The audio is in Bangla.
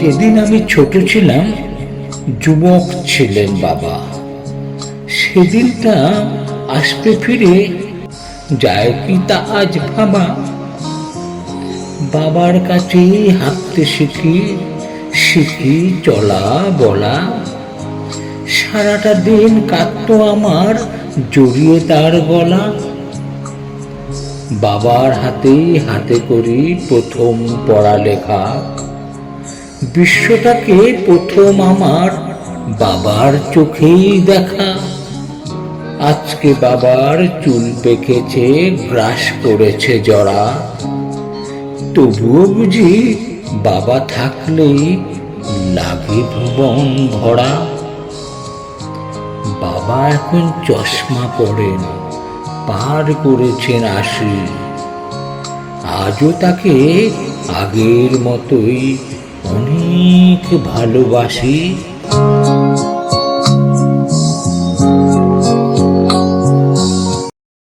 যেদিন আমি ছোট ছিলাম, যুবক ছিলেন বাবা। সেদিনটা আসবে ফিরে যায় কি তা আজ ভাবা। বাবার কাছে হাঁটতে শিখি শিখি চলা বলা। সারাটা দিন কাঁদতো আমার জড়িয়ে তার গলা। বাবার হাতেই হাতে করি প্রথম পড়ালেখা। বিশ্বটাকে প্রথম আমার বাবার চোখেই দেখা। আজকে বাবার চুল পেকেছে গ্রাস করেছে জরা। তবুও বুঝি বাবা থাকলেই লাগে ভুবন ভরা। বাবা এখন চশমা পরেন, পার করেছেন আশি। আজও তাকে আগের মতোই অনেক ভালোবাসি।